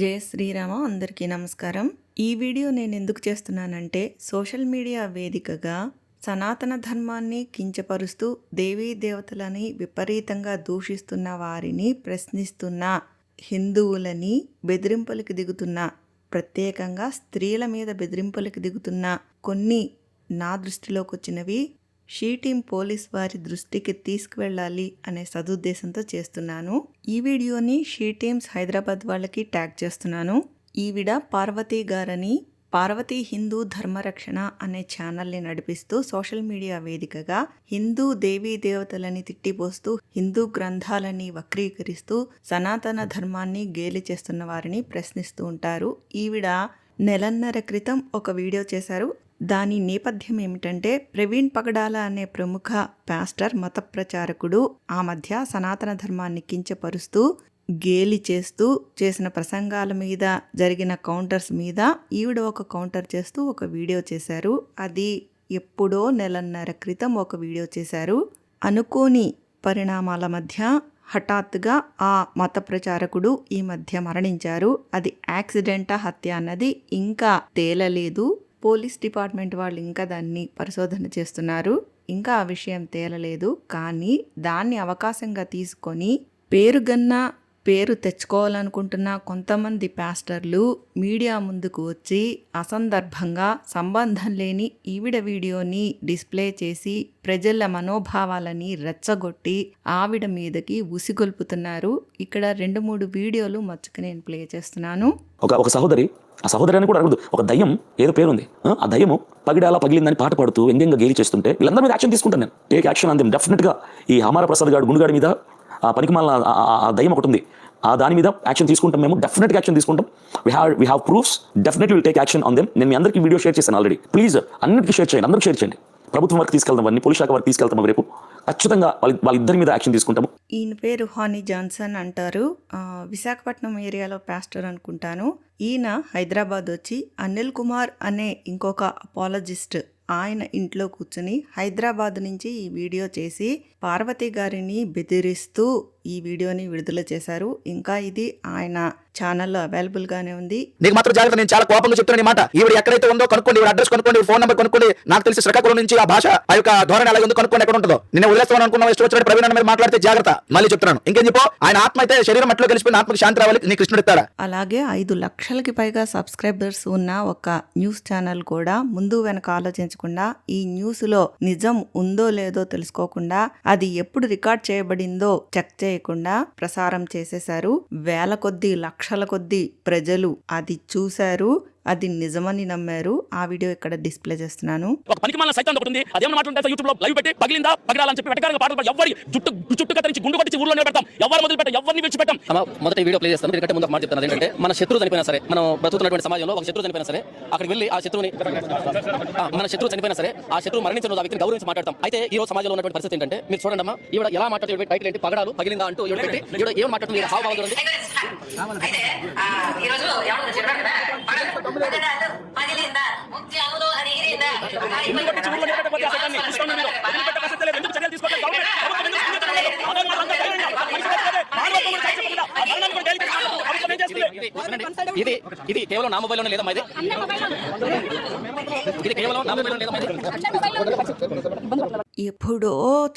జయ శ్రీరామ అందరికీ నమస్కారం. ఈ వీడియో నేను ఎందుకు చేస్తున్నానంటే సోషల్ మీడియా వేదికగా సనాతన ధర్మాన్ని కించపరుస్తూ దేవీ దేవతలని విపరీతంగా దూషిస్తున్న వారిని ప్రశ్నిస్తున్న హిందువులని బెదిరింపులకు దిగుతున్న ప్రత్యేకంగా స్త్రీల మీద బెదిరింపులకు దిగుతున్న కొన్ని నా దృష్టిలోకి వచ్చినవి షీటీం పోలీస్ వారి దృష్టికి తీసుకువెళ్ళాలి అనే సదుద్దేశంతో చేస్తున్నాను. ఈ వీడియోని షీ టీమ్స్ హైదరాబాద్ వాళ్ళకి ట్యాగ్ చేస్తున్నాను. ఈవిడ పార్వతీ గారని పార్వతీ హిందూ ధర్మరక్షణ అనే ఛానల్ని నడిపిస్తూ సోషల్ మీడియా వేదికగా హిందూ దేవీ దేవతలని తిట్టిపోస్తూ హిందూ గ్రంథాలని వక్రీకరిస్తూ సనాతన ధర్మాన్ని గేలి చేస్తున్న వారిని ప్రశ్నిస్తూ ఉంటారు. ఈవిడ నెలన్నర క్రితం ఒక వీడియో చేశారు. దాని నేపథ్యం ఏమిటంటే ప్రవీణ్ పగడాల అనే ప్రముఖ పాస్టర్ మత ప్రచారకుడు ఆ మధ్య సనాతన ధర్మాన్ని కించపరుస్తూ గేలి చేస్తూ చేసిన ప్రసంగాల మీద జరిగిన కౌంటర్స్ మీద ఈవిడ ఒక కౌంటర్ చేస్తూ ఒక వీడియో చేశారు. అది ఎప్పుడో నెలన్నర క్రితం ఒక వీడియో చేశారు. అనుకోని పరిణామాల మధ్య హఠాత్తుగా ఆ మత ప్రచారకుడు ఈ మధ్య మరణించారు. అది యాక్సిడెంటా హత్య అన్నది ఇంకా తేలలేదు. పోలీస్ డిపార్ట్మెంట్ వాళ్ళు ఇంకా దాన్ని పరిశోధన చేస్తున్నారు. ఇంకా ఆ విషయం తేలలేదు. కానీ దాన్ని అవకాశంగా తీసుకొని పేరుగన్నా పేరు తెచ్చుకోవాలనుకుంటున్న కొంతమంది పాస్టర్లు మీడియా ముందుకు వచ్చి అసందర్భంగా సంబంధం లేని ఈవిడ వీడియోని డిస్ప్లే చేసి ప్రజల మనోభావాలని రెచ్చగొట్టి ఆవిడ మీదకి ఉసిగొల్పుతున్నారు. ఇక్కడ రెండు మూడు వీడియోలు మచ్చుకు నేను ప్లే చేస్తున్నాను. ఒక ఒక సహోదరి ఆ సహోదరి అని కూడా అడగదు. ఒక దయ్యం ఏదో పేరుంది. ఆ, ఆ దయ్యము పగిడేలా పగిలిందని పాట పాడుతూ వ్యంగ్యంగా గేలి చేస్తుంటే వీళ్ళందరి మీద యాక్షన్ తీసుకుంటాను నేను. టేక్ యాక్షన్ అంది డెఫినెట్గా ఈ హమార ప్రసాద్ గారు గుండుగాడి మీద ఆ పనికిమాల ఆ- ఆ- దయ్యం ఒకటి ఉంది. ఆ దాని మీద యాక్షన్ తీసుకుంటాం మేము డెఫినెట్గా యాక్షన్ తీసుకుంటాం. We have we have proofs definitely will take action on them నేను మీ అందరికీ వీడియో షేర్ చేశాను ఆల్రెడీ ప్లీజ్ అన్నిటికీ షేర్ చేయండి అందరికీ షేర్ చేయండి. ప్రభుత్వం వరకు తీసుకెళ్తాం అవన్నీ పోలీస్ శాఖ వరకు తీసుకెళ్తాం రేపు. ఖచ్చితంగా వాళ్ళ వాళ్ళిద్దరి మీద యాక్షన్ తీసుకుంటాము. ఈయన పేరు హానీ జాన్సన్ అంటారు. విశాఖపట్నం ఏరియాలో పాస్టర్ అనుకుంటాను. ఈయన హైదరాబాద్ వచ్చి అనిల్ కుమార్ అనే ఇంకొక అపాలజిస్ట్ ఆయన ఇంట్లో కూర్చుని హైదరాబాద్ నుంచి ఈ వీడియో చేసి పార్వతి గారిని బెదిరిస్తూ ఈ వీడియోని విడుదల చేశారు. ఇంకా ఇది ఆయన ఛానల్లో అవైలబుల్గానే ఉంది. నీకు మాత్రం జాగ్రత్త నేను చాలా కోపంగా చెప్తున్నాను మాట. ఈవిడ ఎక్కడైతే ఉందో కనుక్కోండి ఈవిడ అడ్రస్ కనుక్కోండి ఫోన్ నెంబర్ కనుక్కోండి. నాకు తెలిసి శ్రీకాకుళం నుంచి ఆ భాష ఆ యొక్క ధోరణి అలాగే ఉంది కనుక్కోండి ఎక్కడ ఉంటుందో నేను వదిలేస్తాను అనుకున్నా ఇష్టం వచ్చినట్టు ప్రవీణ్ మీద మాట్లాడితే జాగ్రత్త మళ్ళీ చెప్తున్నాను. ఇంకేం చెప్పు? ఆయన ఆత్మ అయితే శరీరం మట్టిలో కలిసిపోయిన ఆత్మకి శాంతి రావాలి నీ కృష్ణుడు ఇస్తాడా అలాగే ఐదు లక్షలకి పైగా సబ్స్క్రైబర్స్ ఉన్న ఒక న్యూస్ ఛానల్ కూడా ముందు వెనక ఆలోచించకుండా ఈ న్యూస్లో నిజం ఉందో లేదో తెలుసుకోకుండా అది ఎప్పుడు రికార్డ్ చేయబడిందో చెక్ చేయకుండా ప్రసారం చేసేశారు. వేల కొద్దీ లక్షల కొద్దీ ప్రజలు అది చూశారు. అది నిజమని నమ్మారు. ఆ వీడియో ఇక్కడ డిస్ప్లే చేస్తున్నాను. ఒక పనికి మన సైతం ఒకటి ఉంది. అదేమన్నా మాట ఉంటే యూట్యూబ్లో లైవ్ పెట్టి పగిలిందా పగడాలని చెప్పి వెటకారంగా పాటలు ఎవరి జుట్టు జుట్టు కత్తిరించి గుండు కొట్టించి ఊర్లో నిలబెడతాం ఎవరు మొదలు పెట్టాం ఎవరిని విడిచిపెట్టాం మొదటి వీడియో ప్లే చేస్తాను. ఎందుకంటే ముందు మాట చెప్తాను ఏంటంటే మన శత్రువు చనిపోయినా సరే మనం బ్రతుకుతున్నటువంటి సమాజంలో ఒక శత్రువు చనిపోయినా సరే అక్కడికి వెళ్ళి ఆ శత్రువుని మన శత్రువు చనిపోయినా సరే ఆ శత్రువు మరణించిన ఆ వ్యక్తిని గౌరవించి మాట్లాడతాం. అయితే ఈ రోజు సమాజంలో ఉన్నటువంటి పరిస్థితి ఏంటంటే మీరు చూడండి అమ్మా ఈవిడ ఎలా మాట్లాడుతుంది టైటిల్ ఏంటి పగడాలు పగిలిందా అంటూ ఈవిడ పెట్టి ఈవిడ ఏం మాట్లాడుతుంది ఈవిడ హావభావాలు పగడాలు పగిలిందా ముక్తి అవును అది ఇరిందా గుండు కొట్టించి ఊర్లో నిలబెట్టకపోతే ఆ సైతాన్ని ఇష్టం లేదు. వదిలిపెట్టే ప్రసక్తే లేదు. ఎందుకు చర్యలు తీసుకోవట్లేదు? గవర్నమెంట్ ప్రభుత్వం ఎందుకు స్పందించడం లేదు? అదే మాట అంతా ధైర్యంగా. మనిషి బతికేదే. మానవత్వం కూడా సాధించకుండా ఆ మరణాన్ని కూడా గేలి చేస్తున్నారు. ప్రభుత్వం ఏం చేస్తుంది? ఇది. ఇది కేవలం నా మొబైల్లోనే లేదా ఇది ఇది కేవలం నా మొబైల్లో లేదా ఎప్పుడో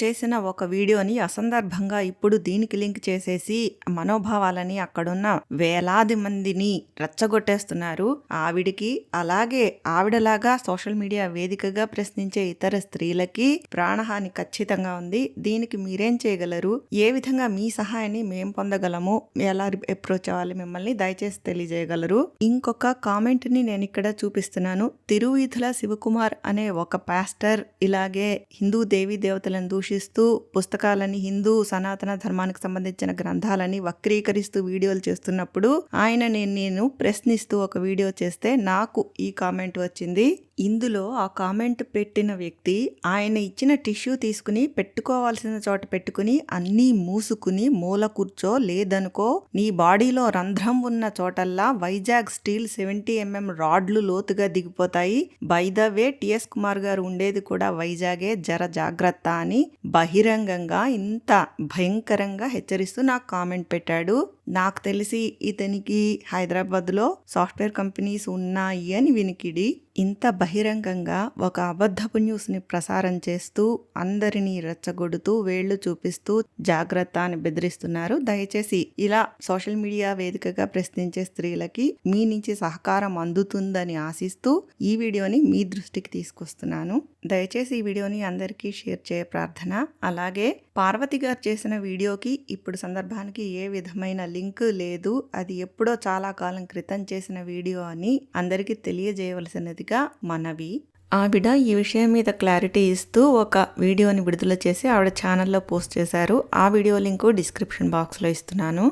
చేసిన ఒక వీడియోని అసందర్భంగా ఇప్పుడు దీనికి లింక్ చేసేసి మనోభావాలని అక్కడున్న వేలాది మందిని రెచ్చగొట్టేస్తున్నారు. ఆవిడికి అలాగే ఆవిడలాగా సోషల్ మీడియా వేదికగా ప్రశ్నించే ఇతర స్త్రీలకి ప్రాణహాని ఖచ్చితంగా ఉంది. దీనికి మీరేం చేయగలరు? ఏ విధంగా మీ సహాయాన్ని మేం పొందగలము? ఎలా అప్రోచ్ అవ్వాలి మిమ్మల్ని? దయచేసి తెలియజేయగలరు. ఇంకొక కామెంట్ని నేను ఇక్కడ చూపిస్తున్నాను. తిరువీధుల శివకుమార్ అనే ఒక పాస్టర్ ఇలాగే హిందూ దేవీ దేవతలను దూషిస్తూ పుస్తకాలని హిందూ సనాతన ధర్మానికి సంబంధించిన గ్రంథాలని వక్రీకరిస్తూ వీడియోలు చేస్తున్నప్పుడు ఆయన నేను నేను ప్రశ్నిస్తూ ఒక వీడియో చేస్తే నాకు ఈ కామెంట్ వచ్చింది. ఇందులో ఆ కామెంట్ పెట్టిన వ్యక్తి ఆయన ఇచ్చిన టిష్యూ తీసుకుని పెట్టుకోవాల్సిన చోట పెట్టుకుని అన్నీ మూసుకుని మూల కూర్చో లేదనుకో నీ బాడీలో రంధ్రం ఉన్న చోటల్లా వైజాగ్ స్టీల్ సెవెంటీ ఎంఎం రాడ్లు లోతుగా దిగిపోతాయి. By the way TS Kumar గారు ఉండేది కూడా వైజాగే. జర జాగ్రత్త అని బహిరంగంగా ఇంత భయంకరంగా హెచ్చరిస్తూ నాకు కామెంట్ పెట్టాడు. నాకు తెలిసి ఇతనికి హైదరాబాద్లో సాఫ్ట్వేర్ కంపెనీస్ ఉన్నాయి అని వినికిడి. ఇంత బహిరంగంగా ఒక అబద్ధపు న్యూస్ని ప్రసారం చేస్తూ అందరినీ రెచ్చగొడుతూ వేళ్ళు చూపిస్తూ జాగ్రత్త అని బెదిరిస్తున్నారు. దయచేసి ఇలా సోషల్ మీడియా వేదికగా ప్రశ్నించే స్త్రీలకి మీ నుంచి సహకారం అందుతుందని ఆశిస్తూ ఈ వీడియోని మీ దృష్టికి తీసుకొస్తున్నాను. దయచేసి ఈ వీడియోని అందరికీ షేర్ చేయ ప్రార్థన. అలాగే పార్వతి గారు చేసిన వీడియోకి ఇప్పుడు సందర్భానికి ఏ విధమైన లింక్ లేదు. అది ఎప్పుడో చాలా కాలం క్రితం చేసిన వీడియో అని అందరికీ తెలియజేయవలసినదిగా మనవి. ఆవిడ ఈ విషయం మీద క్లారిటీ ఇస్తూ ఒక వీడియోని విడుదల చేసి ఆవిడ ఛానల్లో పోస్ట్ చేశారు. ఆ వీడియో లింకు డిస్క్రిప్షన్ బాక్స్లో ఇస్తున్నాను.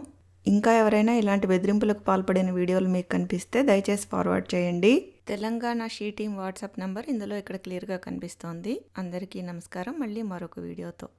ఇంకా ఎవరైనా ఇలాంటి బెదిరింపులకు పాల్పడిన వీడియోలు మీకు కనిపిస్తే దయచేసి ఫార్వర్డ్ చేయండి. Telangana she team WhatsApp number ఇందులో ఇక్కడ క్లియర్గా కనిపిస్తోంది. అందరికీ నమస్కారం. మళ్ళీ మరొక వీడియోతో.